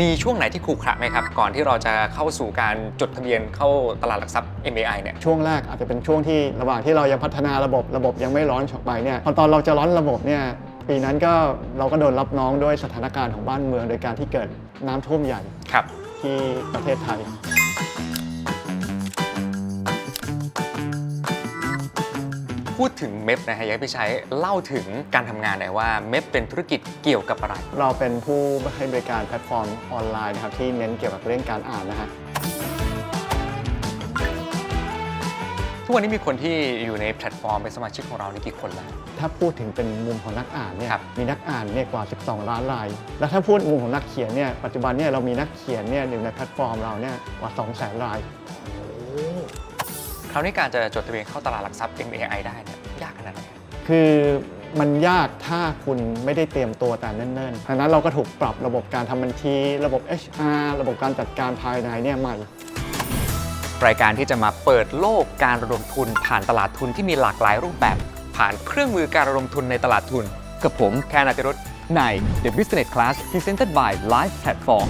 มีช่วงไหนที่ขรุขระไหมครับ ก่อนที่เราจะเข้าสู่การจดทะเบียนเข้าตลาดหลักทรัพย์ MAI เนี่ย ช่วงแรกอาจจะเป็นช่วงที่ระหว่างที่เรายังพัฒนาระบบระบบยังไม่ร้อนออกไปเนี่ยพอตอนเราจะร้อนระบบเนี่ยปีนั้นก็เราก็โดนรับน้องด้วยสถานการณ์ของบ้านเมือง โดยการที่เกิดน้ำท่วมใหญ่ครับที่ประเทศไทย พูดถึงเมฟนะฮะอยากให้พี่ชัยเล่าถึงการทำงานหน่อยว่าเมฟเป็นธุรกิจเกี่ยวกับอะไร เราเป็นผู้ให้บริการแพลตฟอร์มออนไลน์นะครับที่เน้นเกี่ยวกับเรื่องการอ่านนะฮะ ทุกวันนี้มีคนที่อยู่ในแพลตฟอร์มเป็นสมาชิกของเรานี่กี่คนแล้ว ถ้าพูดถึงเป็นมุมของนักอ่านเนี่ย ครับมีนักอ่านเนี่ยกว่า 12 ล้านราย แล้วถ้าพูดมุมของนักเขียนเนี่ย ปัจจุบันเนี่ยเรามีนักเขียนเนี่ยอยู่ในแพลตฟอร์มเราเนี่ยกว่า 2 0 0 0 0 0รายคราวนี้การจะจดทะเบียนเข้าตลาดหลักทรัพย์ MAI ได้เนี่ยยากขนาดไหนครับคือมันยากถ้าคุณไม่ได้เตรียมตัวแต่เนิ่นๆดังนั้นเราก็ถูกปรับระบบการทำบัญชี ระบบ HR ระบบการจัดการภายในเนี่ยใหม่รายการที่จะมาเปิดโลกการระดมทุน ผ่านตลาดทุนที่มีหลากหลายรูปแบบ ผ่านเครื่องมือการระดมทุนในตลาดทุน กับผมแคนอาติรุธใน The Business Class Presented by Live Platform